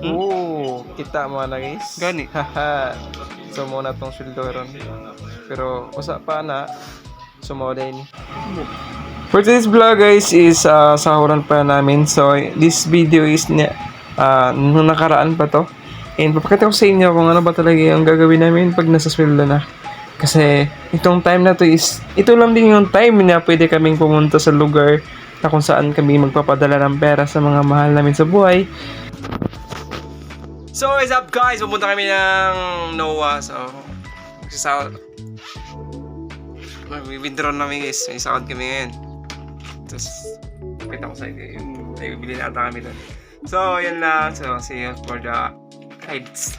Hmm? Oo, kita mo na guys. Gani. Haha. so muna tong sweldo ron. Pero usa pa na sumoda ni. For today's vlog guys is uh, sahuran pa namin. So this video is uh, nung nakaraan pa to. And papakita ko sa inyo kung ano ba talaga yung gagawin namin pag nasa sweldo na. Kasi itong time na to is, ito lang din yung time na pwede kaming pumunta sa lugar na kung saan kami magpapadala ng pera sa mga mahal namin sa buhay. So, what's up guys? Pupunta kami ng NOAA. So, magsasahod. Mag-withdraw namin guys. May sahod kami ngayon. Tapos, kita ko sa inyo yung ay, bibili na ata kami doon. So, yan lang. So, see you for the guides.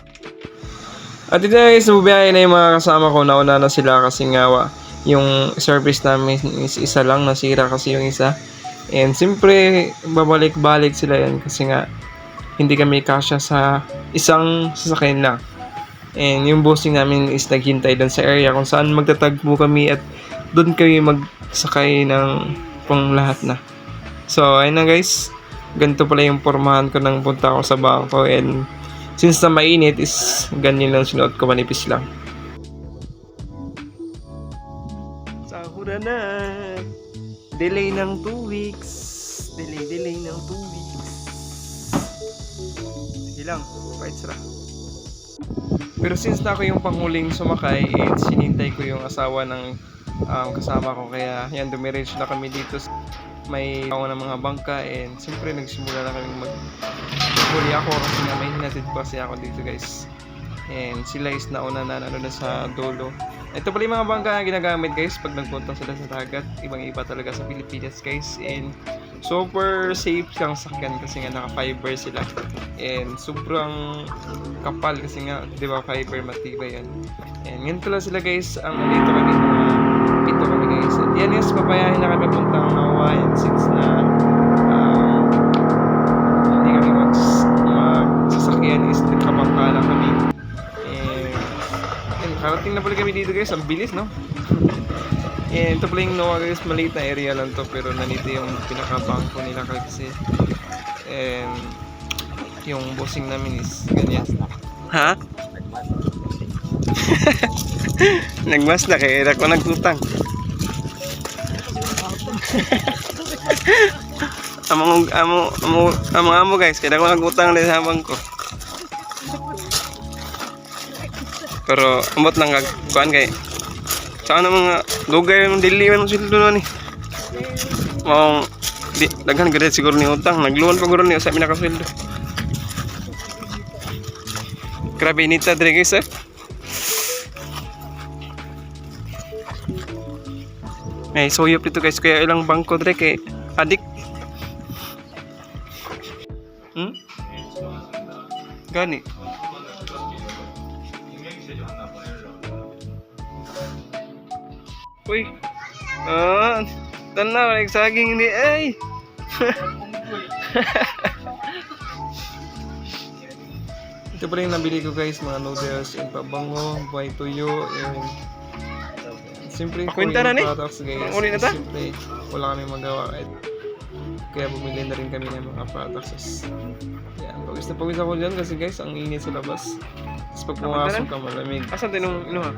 At ito guys, bubiyahe na yung mga kasama ko. Nauna na sila kasi nga yung service namin is isa lang. Nasira kasi yung isa. And siyempre, babalik-balik sila yan kasi nga hindi kami kasya sa isang sasakyan lang. And yung bossing namin is naghintay doon sa area kung saan magtatagpo kami at doon kami magsakay ng pang lahat na. So, ayun na guys. Ganito pala yung pormahan ko nang punta ako sa bangko and since na mainit is ganyan lang sinuot ko manipis lang. Sahura na! Delay ng 2 weeks. Delay, delay ng 2 weeks. Lang, fight sila. Pero since na ako yung panghuling sumakay, and sinintay ko yung asawa ng um, kasama ko. Kaya yan, dumiretso na kami dito. May ako ng mga bangka and siyempre nagsimula na kami mag huli ako kasi nga may hinatid pa kasi ako dito guys. And sila is nauna na ano na sa dulo. Ito pala yung mga bangka na ginagamit guys pag nagpunta sila sa dagat. Ibang iba talaga sa Pilipinas guys. And super safe siyang sakyan kasi nga naka-fiber sila. And sobrang kapal kasi nga, di ba, fiber matibay yan. And ganito lang sila guys. Ang dito kami mga kami guys. At yan guys, papayahin na kami puntang Nawa. And since na um, hindi kami mag magsasakyan is nagkabangka lang kami. And, and karating na pala kami dito guys. Ang bilis, no? And ito pala yung Noah guys, maliit na area lang to pero nandito yung pinaka-bangko nila kasi and yung bossing namin is ganyan. Ha? Nagmas na kaya ako nagtutang. among amo amo among amo guys kaya ako nagutang din sa bangko. Pero ambot lang kag kuan kay sa ano mga lugar yung dili man sildo na ni. Mao di daghan gid siguro ni utang nagluwan pa guro ni sa pinakasweldo. Grabe nita dire guys eh. May soyop dito guys kaya ilang bangko dire kay adik. Hmm? Gani. Uy. Ah, tanaw nagsaging ni ay. Ito pala yung nabili ko guys, mga noodles, and pabango, buhay tuyo, and Siyempre, Pakwenta na ni? products guys. Uli na ta? Siyempre, wala kami magawa. Kaya bumili na rin kami ng mga products. Yan, pagis na pagis ako dyan kasi guys, ang init sa labas. Tapos pag pumasok ka, malamig. Asan din yung inuha?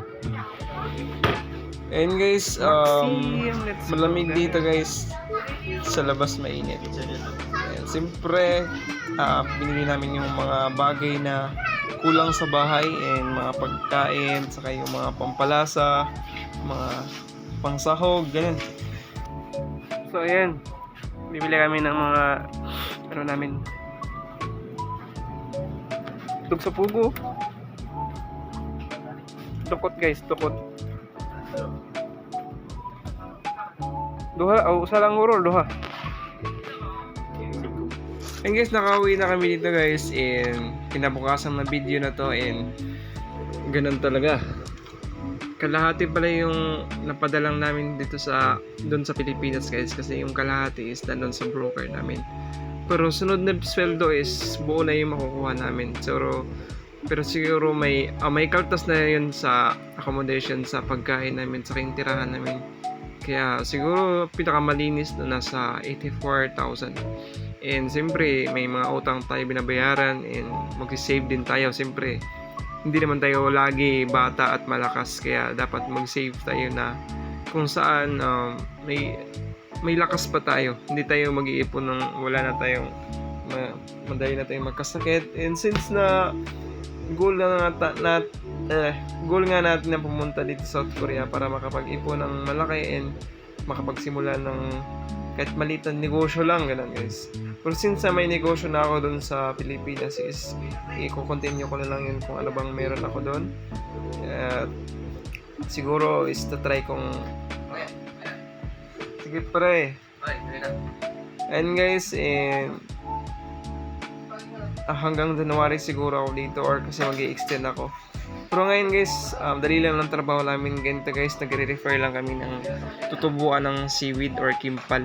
And guys, um, malamig dito guys. Sa labas mainit. And siyempre, ah, binili namin yung mga bagay na kulang sa bahay and mga pagkain, saka yung mga pampalasa, mga pangsahog, ganun. So, ayan. Bibili kami ng mga ano namin. Tug sa pugo. Dukot guys, dukot. Duha, oh, usa lang uro, duha. And guys, nakauwi na kami dito guys and kinabukasan na video na to and ganun talaga. Kalahati pala yung napadalang namin dito sa doon sa Pilipinas guys kasi yung kalahati is nandun sa broker namin. Pero sunod na sweldo is buo na yung makukuha namin. Pero pero siguro may ah, may kaltas na yun sa accommodation sa pagkain namin sa tirahan namin. Kaya siguro pinakamalinis na nasa 84,000. And siyempre, may mga utang tayo binabayaran and mag-save din tayo. Siyempre, hindi naman tayo lagi bata at malakas kaya dapat mag-save tayo na kung saan um, may may lakas pa tayo. Hindi tayo mag-iipon ng wala na tayong ma, madali na tayong magkasakit. And since na goal na, na, na eh, goal nga natin na pumunta dito sa South Korea para makapag-ipon ng malaki and makapagsimula ng kahit maliit negosyo lang, ganun guys. Pero since may negosyo na ako doon sa Pilipinas is i-continue ko na lang yun kung ano bang meron ako doon. At siguro is to try kong sige pre. And guys, eh, hanggang January siguro ako dito or kasi mag extend ako. Pero ngayon guys, um, dali lang ng trabaho namin ganito guys, nagre-refer lang kami ng tutubuan ng seaweed or kimpal.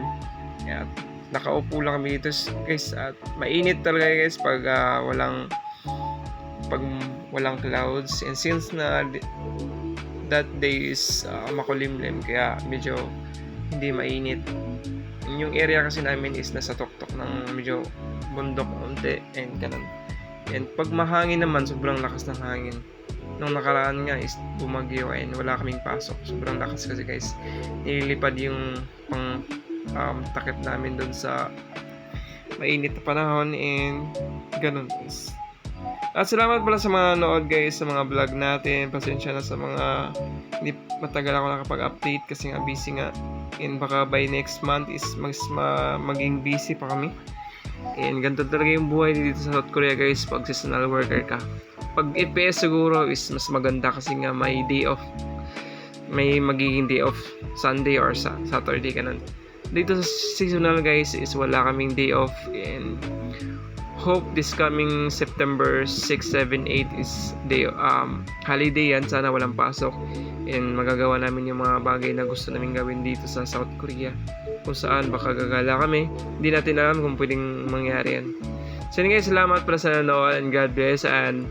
Kaya nakaupo lang kami dito guys at mainit talaga guys pag ah, walang pag walang clouds and since na that day is ah, makulimlim kaya medyo hindi mainit. Yung area kasi namin is nasa tuktok ng medyo bundok konti and ganun. And pag mahangin naman, sobrang lakas ng hangin. Nung nakaraan nga is bumagyo and wala kaming pasok. Sobrang lakas kasi guys. Nililipad yung pang um, takip namin doon sa mainit na panahon and ganun guys. At salamat pala sa mga nanood guys sa mga vlog natin. Pasensya na sa mga hindi matagal ako nakapag-update kasi nga busy nga. And baka by next month is mas ma- maging busy pa kami. And ganito talaga yung buhay dito sa South Korea guys pag seasonal worker ka. Pag FPS siguro is mas maganda kasi nga may day off. May magiging day off Sunday or sa Saturday ganun. Dito sa seasonal guys is wala kaming day off and hope this coming September 6, 7, 8 is day um holiday yan. Sana walang pasok. And magagawa namin yung mga bagay na gusto namin gawin dito sa South Korea. Kung saan baka gagala kami. Hindi natin alam kung pwedeng mangyari yan. So guys salamat pala sa nanood and God bless and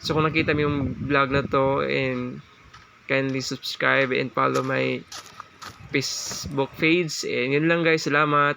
so kung nakita mo yung vlog na to and kindly subscribe and follow my Facebook page. And yun lang guys. Salamat